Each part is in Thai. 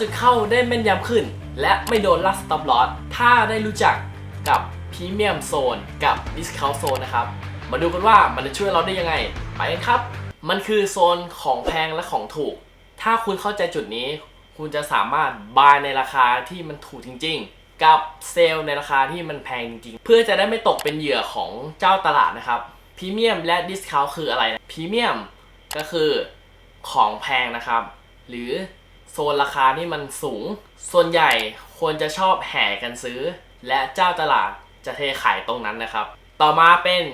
จุดเข้าได้แม่นยำขึ้น และไม่โดนลัดสต็อปลอสถ้าได้รู้จักกับพรีเมียมโซนกับดิสคาวโซนนะครับ มาดูกันว่ามันจะช่วยเราได้ยังไง ไปกันครับ มันคือโซนของแพงและของถูก ถ้าคุณเข้าใจจุดนี้ คุณจะสามารถบายในราคาที่มันถูกจริง ๆ กับเซลล์ในราคาที่มันแพงจริงๆเพื่อจะได้ไม่ตกเป็นเหยื่อของเจ้าตลาดนะครับพรีเมียมและดิสคาวคืออะไรพรีเมียมก็คือของแพงนะครับ หรือ โซนราคาที่มันสูง ส่วนใหญ่คนจะชอบแห่กันซื้อ และเจ้าตลาดจะเทขายตรงนั้นนะครับ ต่อมาเป็น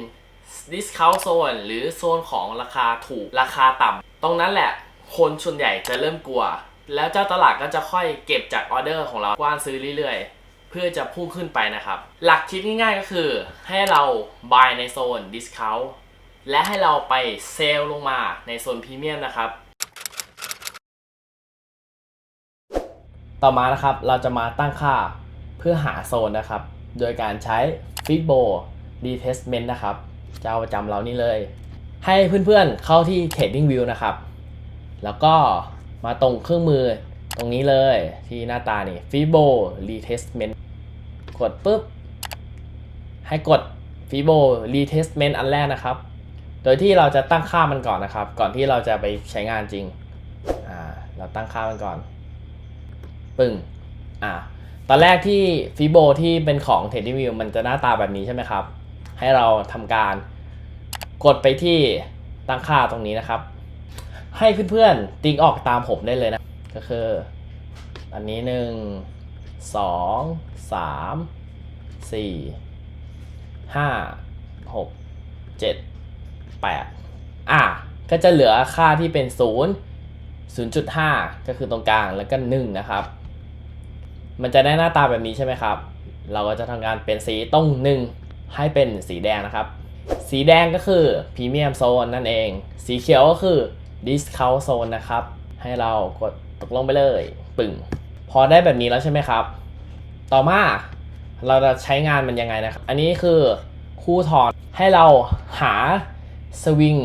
discount zone หรือโซนของราคาถูกราคาต่ำตรงนั้นแหละคนส่วนใหญ่จะเริ่มกลัว แล้วเจ้าตลาดก็จะค่อยเก็บจากออเดอร์ของเรากว้านซื้อเรื่อยๆ เพื่อจะพุ่งขึ้นไปนะครับ หลักคิดง่ายๆก็คือ ให้เรา buy ในโซน discount และให้เราไปเซลลงมาในโซนพรีเมียมนะครับ ต่อมานะครับเราจะมาตั้งค่าเพื่อหาโซนนะครับ โดยการใช้ Fibo Retestment นะครับ เจ้าประจำเรานี่เลย ให้เพื่อนๆเข้าที่ Trading View นะครับ แล้วก็มาตรงเครื่องมือตรงนี้เลยที่หน้าตานี่ Fibo Retestment กดปุ๊บ ให้กด Fibbo Retestment อันแรกนะครับ โดยที่เราจะตั้งค่ามันก่อนนะครับ ก่อนที่เราจะไปใช้งานจริง อ่า เราตั้งค่ามันก่อน ปึ้งอ่าตอนแรกที่ฟิโบที่เป็นของ t e d d y View มันจะหน้าตาแบบนี้ใช่ไหมครับ ให้เราทำการกดไปที่ตั้งค่าตรงนี้นะครับ ให้เพื่อนๆติ๊กออกตามผมได้เลยนะ ก็คืออันนี้หนึ่งสองสามสี่ห้าหกเจ็ดแปดอะก็จะเหลือค่าที่เป็นศูนย์0.5ก็คือตรงกลางแล้วก็1นะครับ มันจะได้หน้าตาแบบนี้ใช่ไหมครับ เราก็จะทำการเป็นสีตรง1ให้เป็นสีแดงนะครับ สีแดงก็คือพรีเมียมโซนนั่นเอง สีเขียวก็คือ Discount Zone นะครับ ให้เรากดตกลงไปเลยปึ่ง พอได้แบบนี้แล้วใช่ไหมครับ ต่อมาเราจะใช้งานมันยังไงนะครับ อันนี้คือคู่ถอนให้เราหาสวิง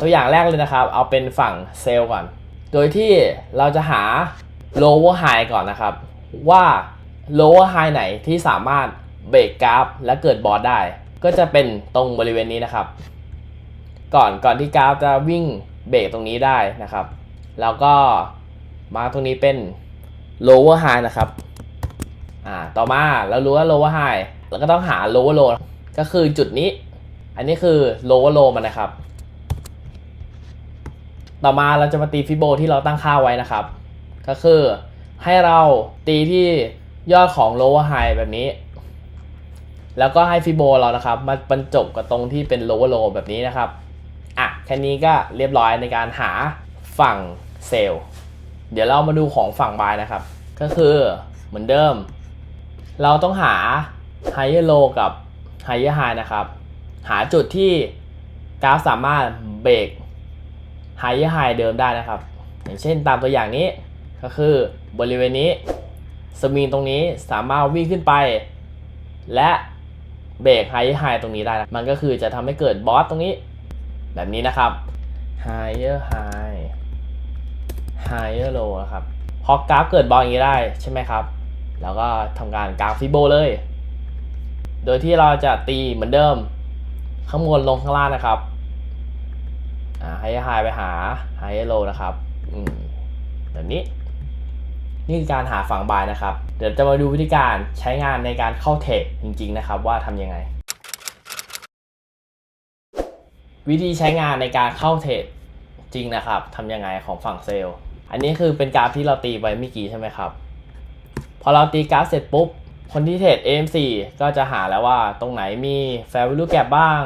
ตัวอย่างแรกเลยนะครับ เอาเป็นฝั่งเซลล์ก่อน โดยที่เราจะหา lower high ก่อนนะครับ ว่า lower high ไหนที่สามารถเบรกกราฟและเกิดบอสได้ ก็จะเป็นตรงบริเวณนี้นะครับ ก่อนก่อนที่กราฟจะวิ่งเบรกตรงนี้ได้นะครับ แล้วก็มาตรงนี้เป็น lower high นะครับอ่าต่อมาเรารู้ว่า lower high เราก็ต้องหา lower low ก็คือจุดนี้ อันนี้คือ lower low มันนะครับ ต่อมาเราจะมาตีฟิโบที่เราตั้งค่าไว้นะครับ ก็คือ ให้เราตีที่ยอดของ lower high แบบนี้ แล้วก็ให้ฟิโบเรานะครับ มาบรรจบกับตรงที่เป็น lower low แบบนี้นะครับ อะ แค่นี้ก็เรียบร้อยในการหาฝั่งเซลล์ เดี๋ยวเรามาดูของฝั่งบายนะครับ ก็คือเหมือนเดิม เราต้องหา higher low กับ higher high นะครับ หาจุดที่กราฟสามารถเบรกไฮไฮเดิมได้นะครับ อย่างเช่นตามตัวอย่างนี้ ก็คือบริเวณนี้สวิงตรงนี้สามารถวิ่งขึ้นไป และเบรกไฮไฮตรงนี้ได้ มันก็คือจะทำให้เกิดบอสตรงนี้ แบบนี้นะครับ higher high higher low นะครับพอกราฟเกิดบอสอย่างนี้ได้ใช่ไหมครับ แล้วก็ทำการกราฟฟิโบเลย โดยที่เราจะตีเหมือนเดิม ข้างบนลงข้างล่างนะครับไฮไฮไปหาไฮโลนะครับแบบนี้ นี่คือการหาฝั่งบายนะครับ เดี๋ยวจะมาดูวิธีการใช้งานในการเข้าเทรดจริง ๆ นะครับ ว่าทำยังไง วิธีใช้งานในการเข้าเทรดจริงนะครับทำยังไงของฝั่งเซลล์ อันนี้คือเป็นกราฟที่เราตีไว้เมื่อกี้ใช่ไหมครับ พอเราตีกราฟเสร็จปุ๊บ คนที่เทรด AMC ก็จะหาแล้วว่าตรงไหนมี fair value gap บ้าง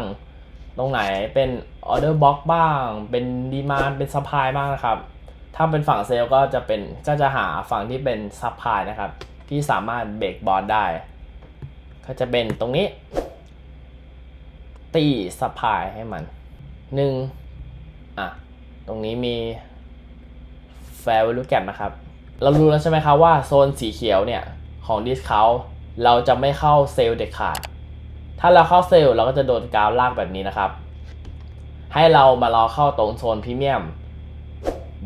ตรงไหนเป็น order box บ้าง เป็น demand เป็น supply บ้างนะครับ ถ้าเป็นฝั่งเซลล์ก็จะเป็นก็จะหาฝั่งที่เป็น supply นะครับ ที่สามารถเบรกบอลได้ ก็จะเป็นตรงนี้ ตี supply ให้มันหนึ่งอะ ตรงนี้มี fair value gap นะครับ เรารู้แล้วใช่ไหมครับว่าโซนสีเขียวเนี่ย ของ discount เราจะไม่เข้าเซลล์เด็ดขาด ถ้าเราเข้าเซลล์เราก็จะโดนกราวลากแบบนี้นะครับ ให้เรามารอเข้าตรงโซนพรีเมียม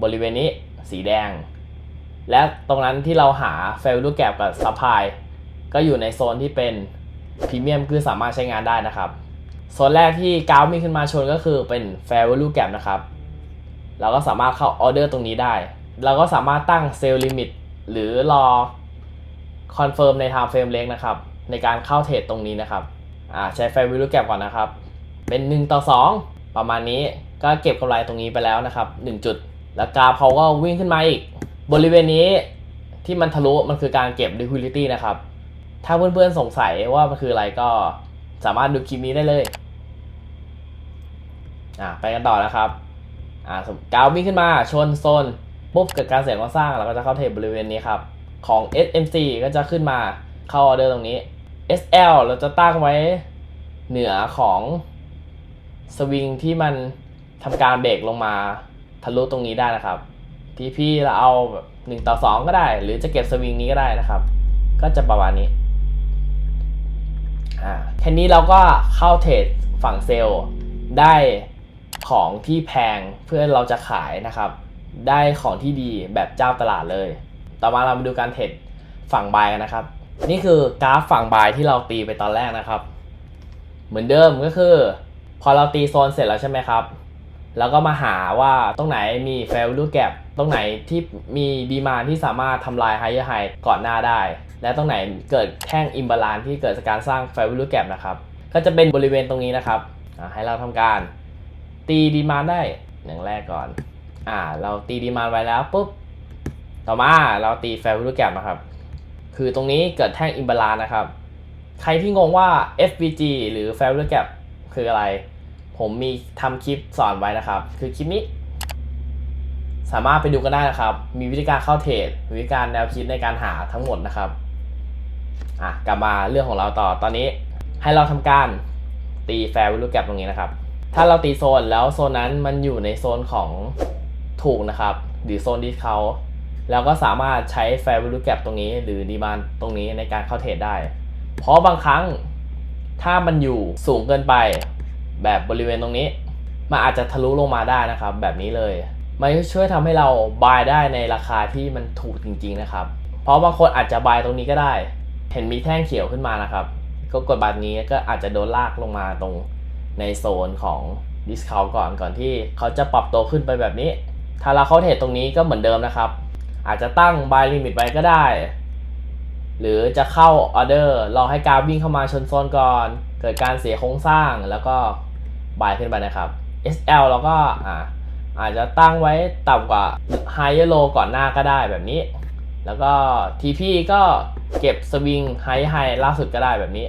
บริเวณนี้สีแดง และตรงนั้นที่เราหา value gap กับ supply ก็อยู่ในโซนที่เป็นพรีเมียมคือสามารถใช้งานได้นะครับ โซนแรกที่กราฟมีขึ้นมาชนก็คือเป็น fair value gap นะครับ เราก็สามารถเข้าออเดอร์ตรงนี้ได้ เราก็สามารถตั้งเซลล์ลิมิตหรือรอคอนเฟิร์มใน time frame เล็กนะครับ ในการเข้าเทรดตรงนี้นะครับอ่าใช้ fair value gap ก่อนนะครับ เป็น 1 ต่อ 2 ประมาณนี้ก็เก็บกำไรตรงนี้ไปแล้วนะครับ 1 จุด แล้วกราฟเขาก็วิ่งขึ้นมาอีก บริเวณนี้ที่มันทะลุมันคือการเก็บ liquidity นะครับ ถ้าเพื่อนๆสงสัยว่ามันคืออะไรก็สามารถดูคลิปนี้ได้เลย อ่าไปกันต่อนะครับ อ่าสมกาววิ่งขึ้นมาชนโซนปุ๊บเกิดการเสียงก่อสร้างเราก็จะเข้าเทรดบริเวณนี้ครับ ของ SMC ก็จะขึ้นมาเข้าออเดอร์ตรงนี้ SL เราจะตั้งไว้เหนือของสวิงที่มันทำการเบรกลงมา ทะลุตรงนี้ได้นะครับ TP เราเอาแบบ1ต่อ2ก็ได้ หรือจะเก็บสวิงนี้ก็ได้นะครับ ก็จะประมาณนี้อ่าแค่นี้เราก็เข้าเทรดฝั่งเซลล์ได้ของที่แพงเพื่อเราจะขายนะครับ ได้ของที่ดีแบบเจ้าตลาดเลย ต่อมาเรามาดูการเทรดฝั่งบายกันนะครับ นี่คือกราฟฝั่งบายที่เราตีไปตอนแรกนะครับ เหมือนเดิมก็คือ พอเราตีโซนเสร็จแล้วใช่ไหมครับ แล้วก็มาหาว่าตรงไหนมี value gap ตรงไหนที่มีดีมาที่สามารถทำลาย higher high ก่อนหน้าได้ และตรงไหนเกิดแท่ง imbalance ที่เกิดจากการสร้าง value gap นะครับ ก็จะเป็นบริเวณตรงนี้นะครับให้เราทำการตีดีมาได้อย่างแรกก่อน อ่า เราตีดีมาไว้แล้วปุ๊บ ต่อมาเราตี value gap นะครับ คือตรงนี้เกิดแท่ง imbalance นะครับ ใครที่งงว่า FVG หรือ value gap คืออะไร ผมมีทำคลิปสอนไว้นะครับ คือคลิปนี้ สามารถไปดูกันได้นะครับ มีวิธีการเข้าเทรดวิธีการแนวคิดในการหาทั้งหมดนะครับอะกลับมาเรื่องของเราต่อตอนนี้ ให้เราทำการตี fair value gap ตรงนี้นะครับ ถ้าเราตีโซนแล้วโซนนั้นมันอยู่ในโซนของถูกนะครับ หรือโซนดิสเขาแล้วก็สามารถใช้ fair value gap ตรงนี้ หรือดีมานตรงนี้ในการเข้าเทรดได้ เพราะบางครั้งถ้ามันอยู่สูงเกินไป แบบบริเวณตรงนี้ มันอาจจะทะลุลงมาได้นะครับ แบบนี้เลย มันช่วยทำให้เราบายได้ในราคาที่มันถูกจริงๆนะครับ เพราะบางคนอาจจะบายตรงนี้ก็ได้ เห็นมีแท่งเขียวขึ้นมานะครับ ก็กดบัตรนี้ก็อาจจะโดนลากลงมาตรงในโซนของดิสคาวก่อนก่อนที่เขาจะปรับตัวขึ้นไปแบบนี้ ถ้าเราเข้าเทรดตรงนี้ก็เหมือนเดิมนะครับ อาจจะตั้งบายลิมิตไว้ก็ได้ หรือจะเข้าออเดอร์รอให้กราฟวิ่งเข้ามาชนโซนก่อน เกิดการเสียโครงสร้างแล้วก็ บายขึ้นไปนะครับ SL เราก็อ่าอาจจะตั้งไว้ต่ำกว่า High Low ก่อนหน้าก็ได้แบบนี้ แล้วก็ TP ก็เก็บสวิง High High ล่าสุดก็ได้แบบนี้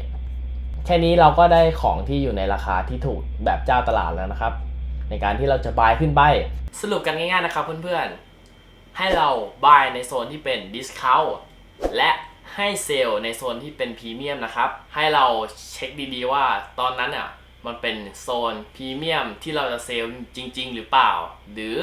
แค่นี้เราก็ได้ของที่อยู่ในราคาที่ถูกแบบเจ้าตลาดแล้วนะครับ ในการที่เราจะบายขึ้นไปสรุปกันง่ายๆนะครับเพื่อนๆ ให้เราบายในโซนที่เป็น discount และให้เซลล์ในโซนที่เป็นพรีเมียมนะครับ ให้เราเช็คดีๆว่าตอนนั้นอะ มันเป็นโซนพรีเมียมที่เราจะเซล์จริง ๆ หรือเปล่า หรือ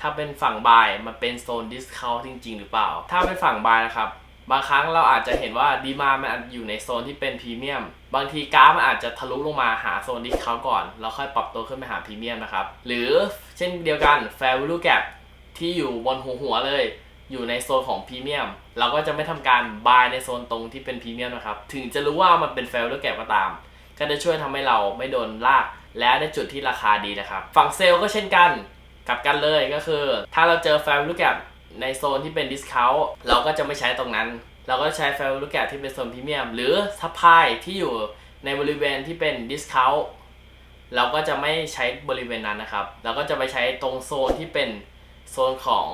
ถ้าเป็นฝั่งบายมันเป็นโซนดิสคาวจริง ๆ หรือเปล่า ถ้าเป็นฝั่งบายนะครับบางครั้งเราอาจจะเห็นว่าดีมามันอยู่ในโซนที่เป็นพรีเมียม บางทีกราฟมันอาจจะทะลุลงมาหาโซนดิสคาวก่อน แล้วค่อยปรับตัวขึ้นไปหาพรีเมียมนะครับ หรือเช่นเดียวกัน fair value gap ที่อยู่บนหัวหัวๆเลย อยู่ในโซนของพรีเมียม เราก็จะไม่ทำการบายในโซนตรงที่เป็นพรีเมียมนะครับ ถึงจะรู้ว่ามันเป็น fair value gap ก็ตาม ก็จะช่วยทำให้เราไม่โดนลาก และได้จุดที่ราคาดีนะครับ ฝั่งเซลล์ก็เช่นกันกับกันเลยก็คือ ถ้าเราเจอ fair value gap ในโซนที่เป็น discount เราก็จะไม่ใช้ตรงนั้น เราก็ใช้ fair value gap ที่เป็นโซนพรีเมียม หรือ supply ที่อยู่ในบริเวณที่เป็น discount เราก็จะไม่ใช้บริเวณนั้นนะครับ เราก็จะไปใช้ตรงโซนที่เป็นโซนของ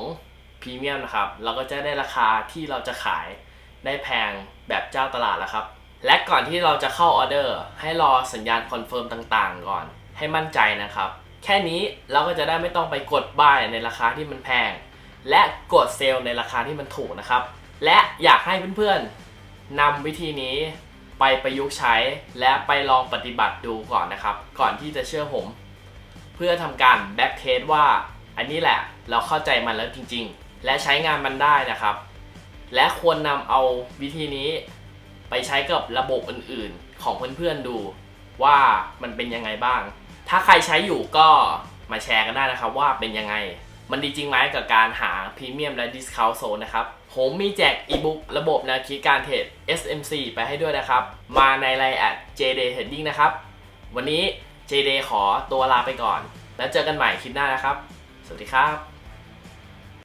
พรีเมียมนะครับ เราก็จะได้ราคาที่เราจะขายได้แพงแบบเจ้าตลาดแล้วครับ และก่อนที่เราจะเข้าออเดอร์ ให้รอสัญญาณคอนเฟิร์มต่างๆ ก่อน ให้มั่นใจนะครับ แค่นี้เราก็จะได้ไม่ต้องไปกดบ้ายในราคาที่มันแพง และกดเซลล์ในราคาที่มันถูกนะครับ และอยากให้เพื่อนๆนำวิธีนี้ไปประยุกต์ใช้และไปลองปฏิบัติดูก่อนนะครับ ก่อนที่จะเชื่อผม เพื่อทำการแบ็กเทสว่าอันนี้แหละเราเข้าใจมันแล้วจริง ๆ และใช้งานมันได้นะครับ และควรนำเอาวิธีนี้ ไปใช้กับระบบอื่นๆ ของเพื่อนๆดูว่ามันเป็นยังไงบ้าง ถ้าใครใช้อยู่ก็มาแชร์กันได้นะครับว่าเป็นยังไง มันดีจริงไหมกับการหาพรีเมียมและ Discount Zone นะครับผมมีแจกอีบุ๊กระบบแนวคิดการเทรด SMC ไปให้ด้วยนะครับ มาในไลน์แอด JD Trading นะครับ วันนี้ JD ขอตัวลาไปก่อน แล้วเจอกันใหม่คลิปหน้านะครับ สวัสดีครับ